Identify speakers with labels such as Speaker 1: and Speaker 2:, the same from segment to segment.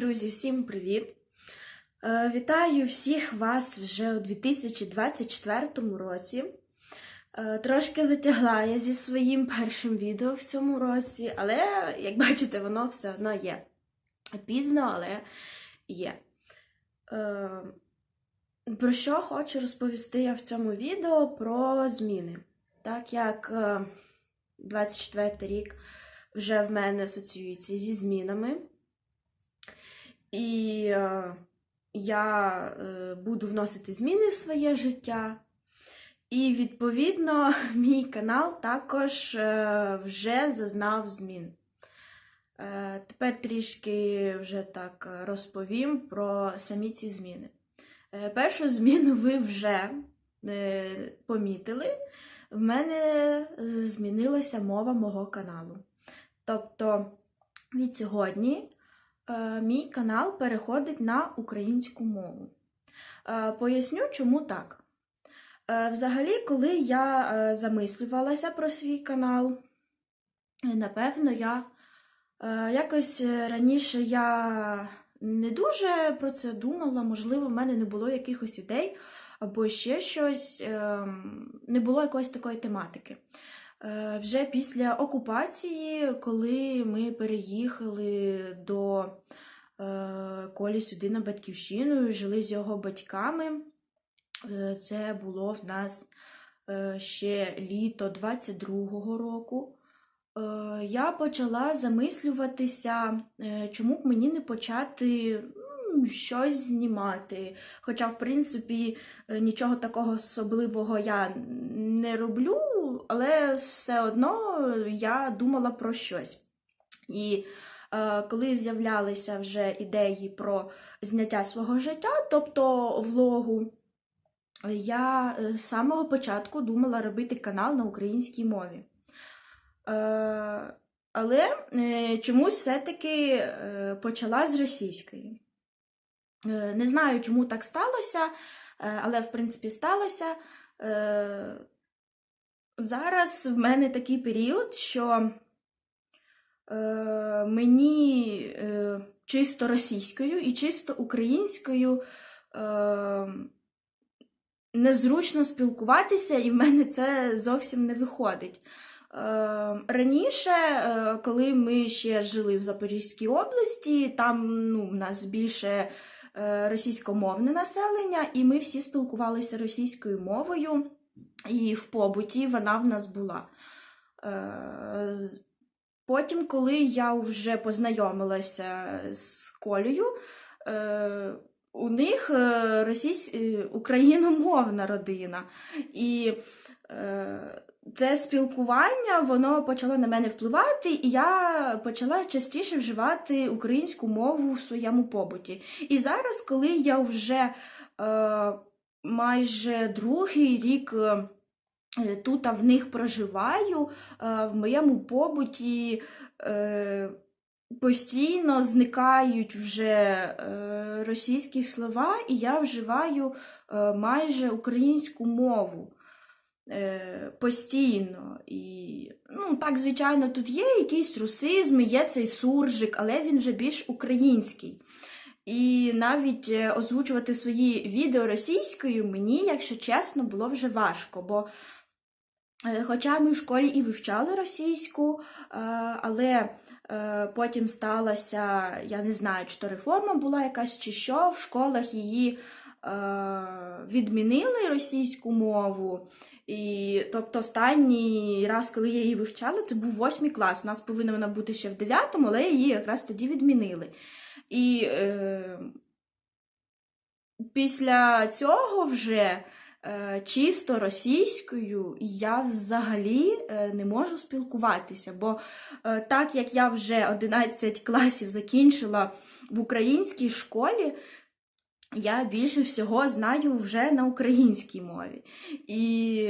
Speaker 1: Друзі, всім привіт! Е, Вітаю всіх вас вже у 2024 році. Е, Трошки затягла я зі своїм першим відео в цьому році, але, як бачите, воно все одно є. Пізно, але є. Е, Про що хочу розповісти я в цьому відео про зміни. Так як е, 24 рік вже в мене асоціюється зі змінами. І е, я е, буду вносити зміни в своє життя. І, відповідно, мій канал також е, вже зазнав змін. Тепер трішки вже так розповім про самі ці зміни. Першу зміну ви вже помітили. В мене змінилася мова мого каналу. Тобто від сьогодні мій канал переходить на українську мову. Е, Поясню, чому так. Е, Взагалі, коли я е, замислювалася про свій канал, е, напевно, я е, якось е, раніше я не дуже про це думала, можливо, в мене не було якихось ідей або ще щось, ем, не було якоїсь такої тематики. Е, Вже після окупації, коли ми переїхали до е, Колі сюди на батьківщину і жили з його батьками, е, це було в нас ще літо 22-го року. Я почала замислюватися, чому б мені не почати щось знімати. Хоча, в принципі, нічого такого особливого я не роблю, але все одно я думала про щось. І е, коли з'являлися вже ідеї про зняття свого життя, тобто влогу, я е, з самого початку думала робити канал на українській мові. Е, але е, чомусь все-таки е, почала з російської. Не знаю, чому так сталося, але в принципі сталося. Зараз в мене такий період, що е, мені е, чисто російською і чисто українською е, незручно спілкуватися, і в мене це зовсім не виходить. Е, Раніше, е, коли ми ще жили в Запорізькій області, там ну, в нас більше е, російськомовне населення, і ми всі спілкувалися російською мовою, і в побуті вона в нас була. Е, Потім, коли я вже познайомилася з Колею, е, у них е, російсь... україномовна родина. І це спілкування воно почало на мене впливати, і я почала частіше вживати українську мову в своєму побуті. І зараз, коли я вже майже другий рік. е, е, Тут в них проживаю, е, в моєму побуті постійно зникають вже російські слова, і я вживаю майже українську мову постійно. І, ну, так, звичайно, тут є якісь русизми, є цей суржик, але він вже більш український. І навіть е, озвучувати свої відео російською мені, якщо чесно, було вже важко, бо е, хоча ми в школі і вивчали російську, е, але потім сталася, я не знаю, чи то реформа була якась, чи що, в школах її відмінили російську мову. І тобто останній раз, коли я її вивчала, це був восьмий клас. У нас повинна вона бути ще в дев'ятому, але її якраз тоді відмінили. І е, після цього вже е, чисто російською я взагалі е, не можу спілкуватися. Бо е, так як я вже 11 класів закінчила в українській школі, я більше всього знаю вже на українській мові. І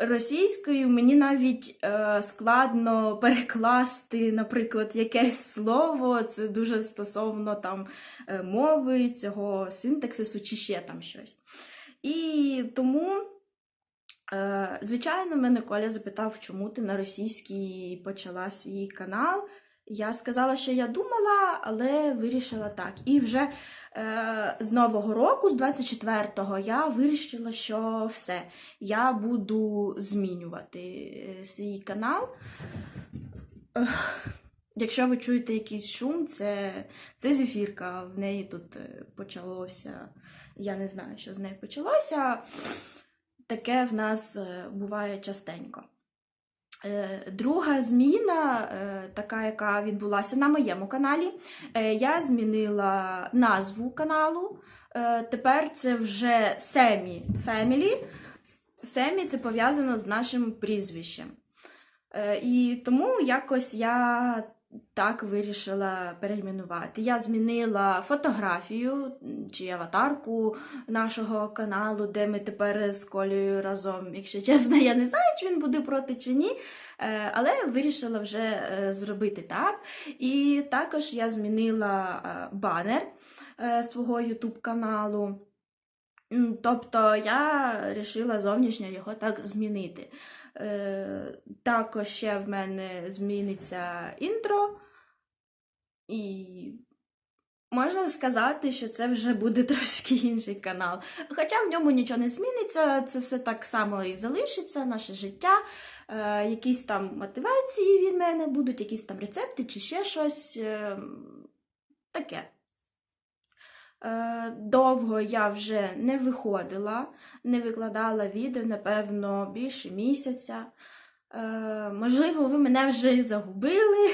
Speaker 1: російською мені навіть е, складно перекласти, наприклад, якесь слово, це дуже стосовно там е, мови, цього синтаксису чи ще там щось. І тому, е, звичайно, мене Коля запитав, чому ти на російській почала свій канал. Я сказала, що я думала, але вирішила так. І вже е, з Нового року, з 24-го, я вирішила, що все, я буду змінювати е, свій канал. Якщо ви чуєте якийсь шум, це, це зефірка. В неї тут е, почалося. Я не знаю, що з нею почалося. Таке в нас е, буває частенько. Е, Друга зміна, е, така, яка відбулася на моєму каналі, е, я змінила назву каналу. Тепер це вже Семі Family. Семі це пов'язано з нашим прізвищем. І тому якось я так вирішила перейменувати. Я змінила фотографію чи аватарку нашого каналу, де ми тепер з Колею разом. Якщо чесно, я не знаю, чи він буде проти чи ні. Е, Але вирішила вже е, зробити так. І також я змінила е, банер свого YouTube каналу. Тобто я вирішила зовнішньо його так змінити. Е, також ще в мене зміниться інтро, і можна сказати, що це вже буде трошки інший канал. Хоча в ньому нічого не зміниться, це все так само і залишиться, наше життя. Е, якісь там мотивації від мене будуть, якісь там рецепти чи ще щось е, таке. Е, Довго я вже не виходила, не викладала відео, напевно, більше місяця. Е, Можливо, ви мене вже загубили,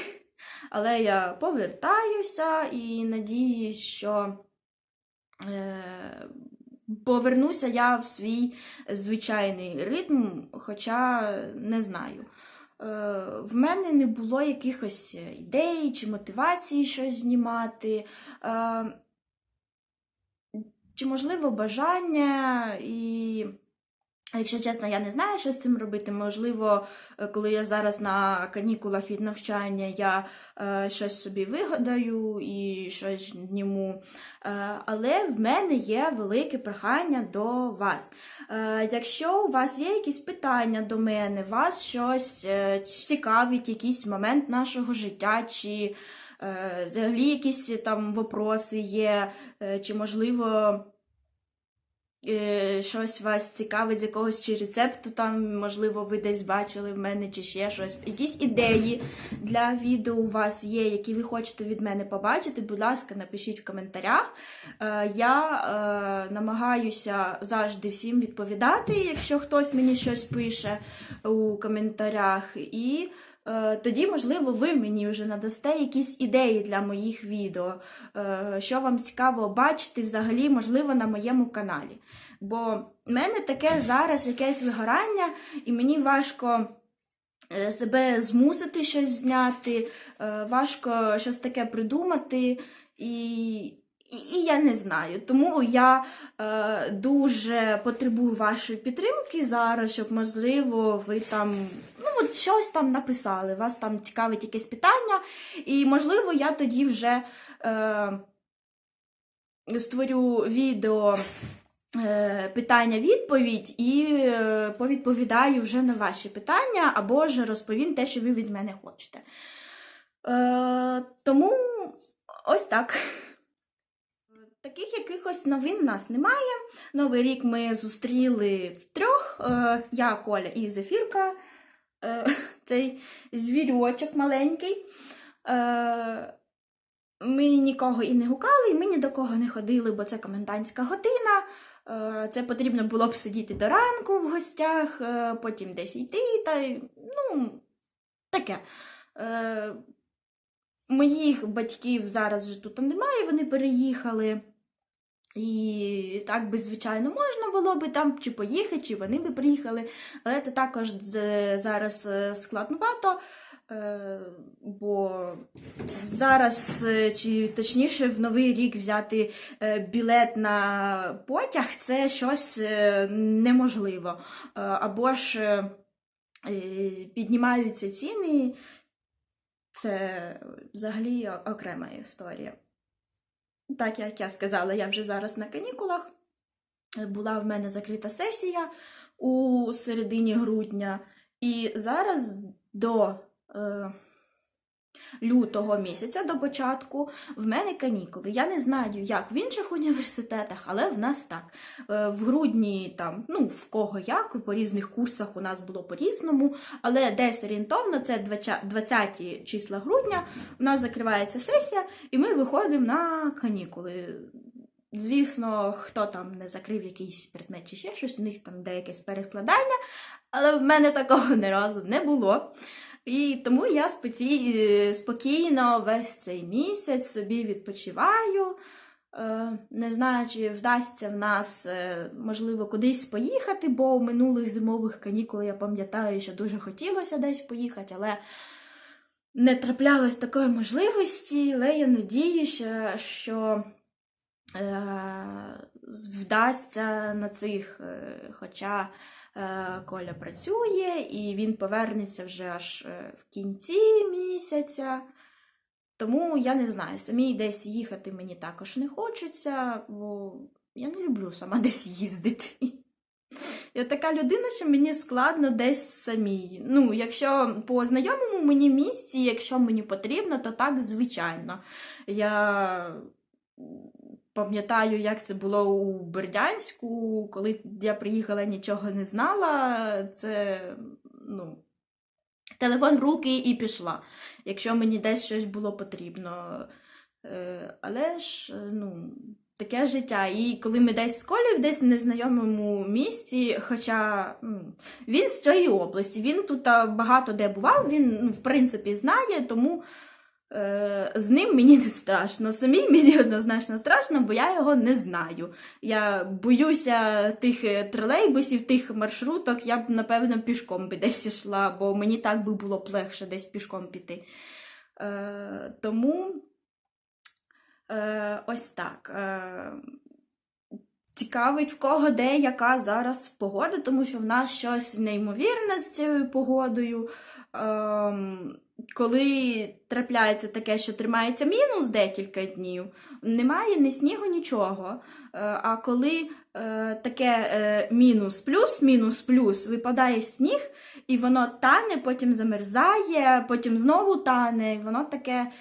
Speaker 1: але я повертаюся і надіюсь, що е, повернуся я в свій звичайний ритм, хоча не знаю. В мене не було якихось ідей чи мотивації щось знімати. Чи можливо бажання, і якщо чесно, я не знаю, що з цим робити. Можливо, е, коли я зараз на канікулах від навчання, я е, щось собі вигадаю і щось зніму. Е, але в мене є велике прохання до вас. Е, якщо у вас є якісь питання до мене, вас щось е, цікавить, якийсь момент нашого життя, чи взагалі якісь там вопроси є, е, чи можливо. е, Щось вас цікавить з якогось чи рецепту, там, можливо, ви десь бачили в мене, чи ще щось. Якісь ідеї для відео у вас є, які ви хочете від мене побачити, будь ласка, напишіть в коментарях. Е, Я е, намагаюся завжди всім відповідати, якщо хтось мені щось пише у коментарях. І е, тоді, можливо, ви мені вже надасте якісь ідеї для моїх відео, е, що вам цікаво бачити взагалі, можливо, на моєму каналі. Бо в мене таке зараз якесь вигорання, і мені важко е, себе змусити щось зняти, е, важко щось таке придумати. І, і, я не знаю. Тому я е, дуже потребую вашої підтримки зараз, щоб, можливо, ви там ну, от щось там написали, вас там цікавить якесь питання, і, можливо, я тоді вже е, створю відео. е, Питання-відповідь і е, повідповідаю вже на ваші питання, або ж розповім те, що ви від мене хочете. Е, тому ось так. Таких якихось новин в нас немає. Новий рік ми зустріли втрьох. Е, я, Коля і Зефірка. Е, цей звірочок маленький. Е, ми нікого і не гукали, і ми ні до кого не ходили, бо це комендантська година. Це потрібно було б сидіти до ранку в гостях, потім десь йти. Та, ну, таке. Моїх батьків зараз вже тут немає, вони переїхали. І так би, звичайно, можна було би там чи поїхати, чи вони би приїхали. Але це також зараз е, складновато, е, бо зараз, е, чи точніше, в новий рік взяти білет на потяг це щось неможливо. Або ж піднімаються ціни. Це взагалі окрема історія. Так як я сказала, я вже зараз на канікулах. Була в мене закрита сесія у середині грудня, і зараз до, е, лютого місяця до початку в мене канікули. Я не знаю, як в інших університетах, але в нас так. Е, В грудні там, ну в кого як, по різних курсах у нас було по-різному, але десь орієнтовно це 20 числа грудня. У нас закривається сесія, і ми виходимо на канікули. Звісно, хто там не закрив якийсь предмет чи ще щось, у них там деякесь перескладання, але в мене такого ні разу не було. І тому я спокійно весь цей місяць собі відпочиваю. Е, Не знаю, чи вдасться в нас, е, можливо, кудись поїхати, бо в минулих зимових канікул я пам'ятаю, що дуже хотілося десь поїхати, але не траплялось такої можливості, але я надіюся, що е, вдасться на цих, е, хоча е, Коля працює і він повернеться вже аж е, в кінці місяця. Тому я не знаю, самій десь їхати мені також не хочеться, бо я не люблю сама десь їздити. Я така людина, що мені складно десь самій. Ну, якщо по знайомому мені місці, якщо мені потрібно, то так звичайно. Я пам'ятаю, як це було у Бердянську, коли я приїхала, нічого не знала. Це, ну, телефон в руки і пішла, якщо мені десь щось було потрібно. Е, Але ж, е, ну, таке життя. І коли ми десь з Колею в десь в незнайомому місті, хоча ну, він з цієї області, він тут багато де бував, він, ну, в принципі, знає, тому з ним мені не страшно. Самій мені однозначно страшно, бо я його не знаю. Я боюся тих е, тролейбусів, тих маршруток, я б, напевно, пішком би десь йшла, бо мені так би було б легше десь пішком піти. Е, тому. Е, ось так. Е, цікавить, в кого де яка зараз погода, тому що в нас щось неймовірне з цією погодою. Ем, коли трапляється таке, що тримається мінус декілька днів, немає ні снігу, нічого. Е, а коли е, таке е, мінус плюс, мінус плюс, випадає сніг, і воно тане, потім замерзає, потім знову тане, і воно таке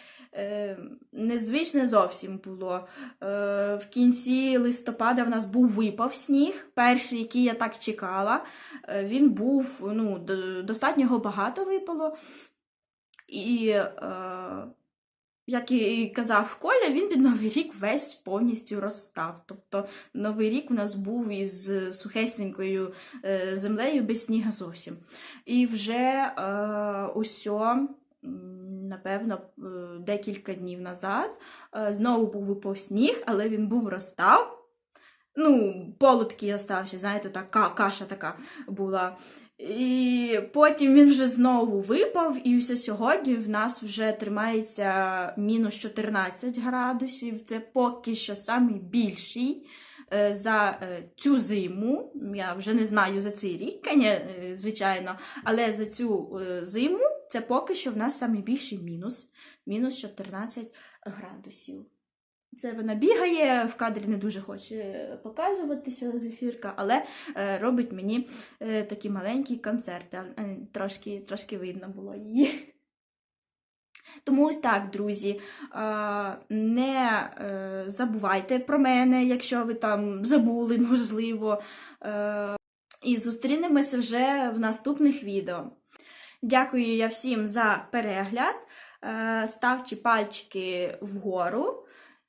Speaker 1: незвичне зовсім було. В кінці листопада в нас був випав сніг, перший, який я так чекала. Він був, ну, достатньо багато випало. І, е, як і казав Коля, він під Новий рік весь повністю розстав. Тобто Новий рік у нас був із сухесенькою е, землею без сніга зовсім. І вже е, усьо, напевно, е, декілька днів назад е, знову був випав сніг, але він був розстав. Ну, полудки остався, знаєте, така каша така була. І потім він вже знову випав, і ось сьогодні в нас вже тримається мінус 14 градусів. Це поки що самий більший е, за е, цю зиму. Я вже не знаю за цей рік, е, звичайно, але за цю зиму це поки що в нас самий більший мінус. Мінус 14 градусів. Це вона бігає, в кадрі не дуже хоче показуватися зефірка, але е, робить мені е, такі маленькі концерти. Е, трошки, трошки видно було її. Тому ось так, друзі. Не забувайте про мене, якщо ви там забули, можливо. І зустрінемося вже в наступних відео. Дякую я всім за перегляд. Ставте пальчики вгору.